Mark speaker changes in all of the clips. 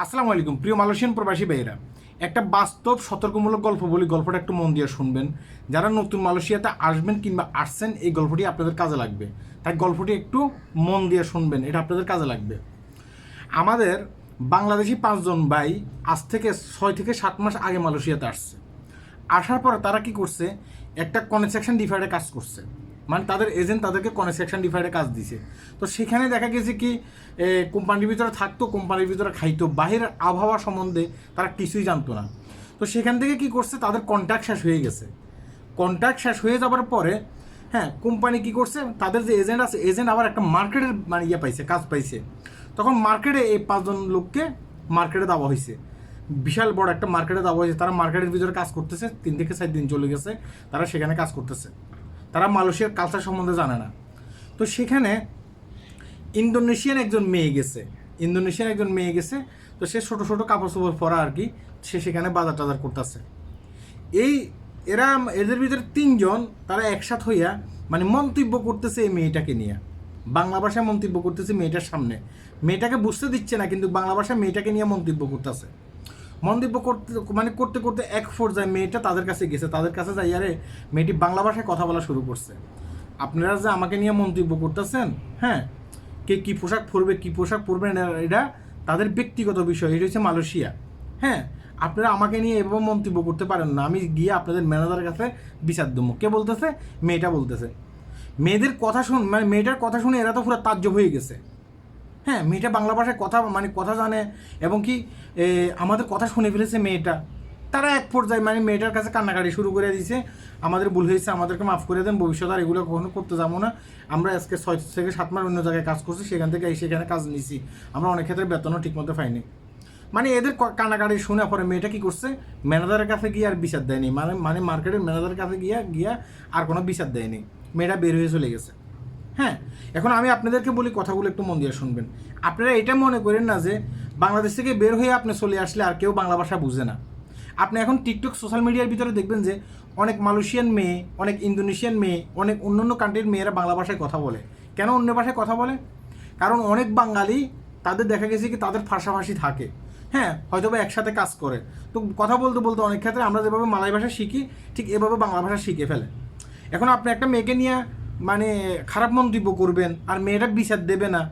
Speaker 1: আসসালামু আলাইকুম, প্রিয় মালয়েশিয়ান প্রবাসী ভাইয়েরা। একটা বাস্তব সতর্কমূলক গল্প বলি, গল্পটা একটু মন দিয়ে শুনবেন। যারা নতুন মালয়েশিয়াতে আসবেন কিংবা আসছেন, এই গল্পটি আপনাদের কাজে লাগবে। তাই গল্পটি একটু মন দিয়ে শুনবেন, এটা আপনাদের কাজে লাগবে। আমাদের বাংলাদেশি পাঁচজন ভাই আজ থেকে ছয় থেকে সাত মাস আগে মালয়েশিয়াতে আসছে। আসার পর তারা কি করছে? একটা কনস্ট্রাকশন ডিফাইডে কাজ করছে। মানে তাদের এজেন্ট তাদেরকে কনস্ট্রাকশন ডিফাইডে কাজ দিছে। তো সেখানে দেখা গেছে কি কোম্পানির ভিতরে থাকতো কোম্পানির ভিতরে খাইতো। বাহিরের আবহাওয়া সম্বন্ধে তারা কিছুই জানতো না। তো সেখান থেকে কি করছে, তাদের কন্ট্যাক্ট শেষ হয়ে গেছে। কন্ট্যাক্ট শেষ হয়ে যাওয়ার পরে হ্যাঁ কোম্পানি কি করছে, তাদের যে এজেন্ট আছে এজেন্ট আবার একটা মার্কেটের মানে ইয়ে পাইছে, কাজ পাইছে। তখন মার্কেটে এই পাঁচজন লোককে মার্কেটে দেওয়া হয়েছে বিশাল বড় একটা মার্কেটে দেওয়া হয়েছে তারা মার্কেটের ভিতরে কাজ করতেছে, তিন থেকে চার দিন চলে গেছে, তারা সেখানে কাজ করতেছে। তারা মালয়েশিয়ার কালচার সম্বন্ধে জানে না। তো সেখানে ইন্দোনেশিয়ান একজন মেয়ে গেছে। ইন্দোনেশিয়ান একজন মেয়ে গেছে, তো সে ছোটো ছোটো কাপড় চোপড় পরা আর কি, সে সেখানে বাজার টাজার করতেছে। এই এরা, এদের ভিতরে তিনজন, তারা একসাথ হইয়া মানে মন্তব্য করতেছে এই মেয়েটাকে নিয়ে। বাংলা ভাষায় মন্তব্য করতেছে মেয়েটার সামনে। মেয়েটাকে বুঝতে দিচ্ছে না, কিন্তু বাংলা ভাষায় মেয়েটাকে নিয়ে মন্তব্য করতেছে। মন্তব্য করতে মানে করতে করতে এক পর্যায়ে মেয়েটা তাদের কাছে গেছে। তাদের কাছে যাই, আরে মেয়েটি বাংলা ভাষায় কথা বলা শুরু করছে। আপনারা যে আমাকে নিয়ে মন্তব্য করতেছেন হ্যাঁ? কে কী পোশাক পরবে, কী পোশাক পরবে এটা তাদের ব্যক্তিগত বিষয়, এটা হচ্ছে মালয়েশিয়া। হ্যাঁ? আপনারা আমাকে নিয়ে এভাবে মন্তব্য করতে পারেন না। আমি গিয়ে আপনাদের ম্যানেজারের কাছে বিচার দেবো। কে বলতেছে? মেয়েটা বলতেছে। মেয়েদের কথা শুন মানে মেয়েটার কথা শুনে এরা তো পুরো তাজ্জব হয়ে গেছে। হ্যাঁ মেয়েটা বাংলা ভাষায় কথা মানে কথা জানে এবং কি আমাদের কথা শুনে ফেলেছে মেয়েটা। তারা এক পর্যায়ে মানে মেয়েটার কাছে কান্নাকাটি শুরু করে দিয়েছে। আমাদের ভুল হয়েছে, আমাদেরকে মাফ করে দেন, ভবিষ্যতে আর এগুলো কখনো করতে যাব না। আমরা আজকে ছয় থেকে সাত মাস অন্য জায়গায় কাজ করছি, সেখান থেকে সেখানে কাজ নিছি। আমরা অনেক ক্ষেত্রে বেতনও ঠিকমতো পাইনি। মানে এদের কান্নাকাটি শুনে পরে মেয়েটা কি করছে? ম্যানেজারের কাছে গিয়ে আর বিচার দেয়নি। মানে মানে মার্কেটের ম্যানেজারের কাছে গিয়ে, গিয়া আর কোনো বিচার দেয়নি। মেয়েটা বের হয়ে চলে গেছে। হ্যাঁ এখন আমি আপনাদেরকে বলি কথাগুলো একটু মন দিয়ে শুনবেন। আপনারা এটা মনে করেন না যে বাংলাদেশ থেকে বের হয়ে আপনি চলে আসলে আর কেউ বাংলা ভাষা বুঝে না। আপনি এখন টিকটক সোশ্যাল মিডিয়ার ভিতরে দেখবেন যে অনেক মালয়েশিয়ান মেয়ে, অনেক ইন্দোনেশিয়ান মেয়ে, অনেক অন্য অন্য কান্ট্রির মেয়েরা বাংলা ভাষায় কথা বলে। কেন অন্য ভাষায় কথা বলে? কারণ অনেক বাঙালি তাদের দেখা গেছে কি তাদের ভাষাভাষী থাকে। হ্যাঁ হয়তো বা একসাথে কাজ করে। তো কথা বলতে বলতে অনেক ক্ষেত্রে আমরা যেভাবে মালয় ভাষা শিখি, ঠিক এভাবে বাংলা ভাষা শিখে ফেলে। এখন আপনি একটা মেয়েকে নিয়ে মানে খারাপ মন্তব্য করবেন আর মেয়েটা বিচার দেবে না।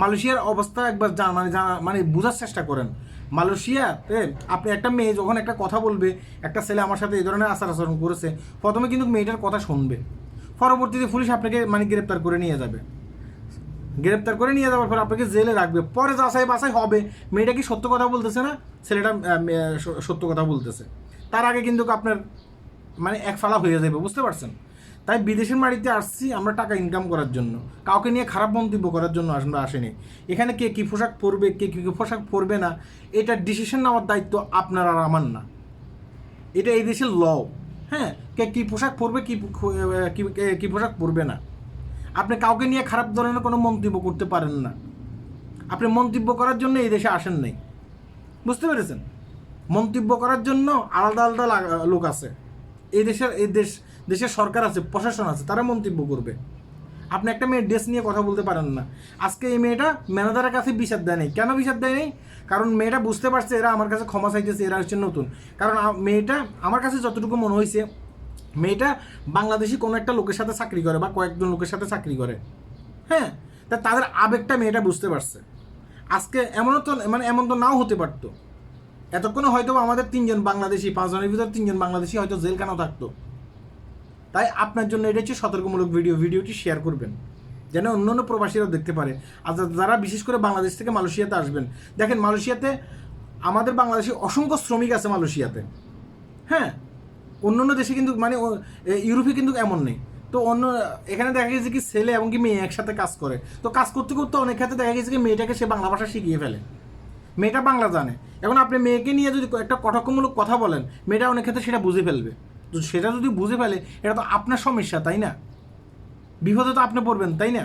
Speaker 1: মালয়েশিয়ার অবস্থা একবার জানা মানে জানা মানে বোঝার চেষ্টা করেন। মালয়েশিয়াতে আপনি একটা মেয়ে যখন একটা কথা বলবে, একটা ছেলে আমার সাথে এই ধরনের আচার আচরণ করেছে, প্রথমে কিন্তু মেয়েটার কথা শুনবে। পরবর্তীতে পুলিশ আপনাকে মানে গ্রেপ্তার করে নিয়ে যাবে। গ্রেপ্তার করে নিয়ে যাওয়ার পর আপনাকে জেলে রাখবে। পরে যাচাই বাছাই হবে। মেয়েটা কি সত্য কথা বলতেছে না? ছেলেটা সত্য কথা বলতেছে। তার আগে কিন্তু আপনার মানে এক ফালা হয়ে যাবে, বুঝতে পারছেন? তাই বিদেশের বাড়িতে আসছি আমরা টাকা ইনকাম করার জন্য। কাউকে নিয়ে খারাপ মন্তব্য করার জন্য আমরা আসেনি। এখানে কে কী পোশাক পরবে, কী কী পোশাক পরবে না, এটা ডিসিশন নেওয়ার দায়িত্ব আপনার আর আমার না। এটা এই দেশের ল হ্যাঁ কে কী পোশাক পরবে, কী কী- পোশাক পরবে না। আপনি কাউকে নিয়ে খারাপ ধরনের কোনো মন্তব্য করতে পারেন না। আপনি মন্তব্য করার জন্য এই দেশে আসেন নাই। বুঝতে পেরেছেন? মন্তব্য করার জন্য আলাদা আলাদা লোক আছে। এই দেশের এই দেশ দেশের সরকার আছে, প্রশাসন আছে, তারা মন্তব্য করবে। আপনি একটা মেয়ের ড্রেস নিয়ে কথা বলতে পারেন না। আজকে এই মেয়েটা ম্যানেজারের কাছে বিচার দেয় নেই কেন বিচার দেয় নেই কারণ মেয়েটা বুঝতে পারছে এরা আমার কাছে ক্ষমা চাইতেছে, এরা হচ্ছে নতুন। কারণ মেয়েটা আমার কাছে যতটুকু মনে হয়েছে মেয়েটা বাংলাদেশি কোনো একটা লোকের সাথে চাকরি করে বা কয়েকজন লোকের সাথে চাকরি করে। হ্যাঁ? তা তাদের আবেগটা মেয়েটা বুঝতে পারছে। আজকে এমনও তো মানে এমন তো নাও হতে পারতো। এতক্ষণে হয়তো আমাদের তিনজন বাংলাদেশি, পাঁচজনের ভিতর তিনজন বাংলাদেশি হয়তো জেলখানাও থাকতো। তাই আপনার জন্য এটা হচ্ছে সতর্কমূলক ভিডিও ভিডিওটি শেয়ার করবেন। যেন অন্য অন্য প্রবাসীরাও দেখতে পারে। আর যারা বিশেষ করে বাংলাদেশ থেকে মালয়েশিয়াতে আসবেন, দেখেন মালয়েশিয়াতে আমাদের বাংলাদেশে অসংখ্য শ্রমিক আছে মালয়েশিয়াতে। হ্যাঁ? অন্য অন্য দেশে কিন্তু মানে ইউরোপে কিন্তু এমন নেই। তো অন্য, এখানে দেখা গেছে কি ছেলে এবং কি মেয়ে একসাথে কাজ করে। তো কাজ করতে করতে অনেক ক্ষেত্রে দেখা গেছে কি মেয়েটাকে সে বাংলা ভাষা শিখিয়ে ফেলে। মেয়েটা বাংলা জানে। এখন আপনি মেয়েকে নিয়ে যদি একটা কটাক্ষমূলক কথা বলেন, মেয়েটা অনেক ক্ষেত্রে সেটা বুঝে ফেলবে। তো সেটা যদি বুঝে ফেলে, এটা তো আপনার সমস্যা, তাই না? বিপদে তো আপনি পড়বেন, তাই না?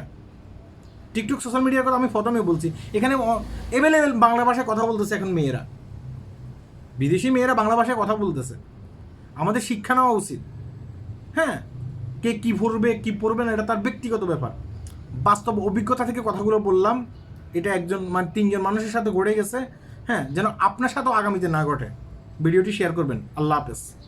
Speaker 1: টিকটক সোশ্যাল মিডিয়ার কথা আমি প্রথমে বলছি। এখানে এভেলেবেল বাংলা ভাষায় কথা বলতেছে এখন মেয়েরা। বিদেশি মেয়েরা বাংলা ভাষায় কথা বলতেছে। আমাদের শিক্ষা নেওয়া উচিত। হ্যাঁ? কে কী পড়বে কী পড়বে না, এটা তার ব্যক্তিগত ব্যাপার। বাস্তব অভিজ্ঞতা থেকে কথাগুলো বললাম। এটা একজন মানে তিনজন মানুষের সাথে ঘটে গেছে। হ্যাঁ? যেন আপনার সাথেও আগামীতে না ঘটে। ভিডিওটি শেয়ার করবেন। আল্লাহ হাফেজ।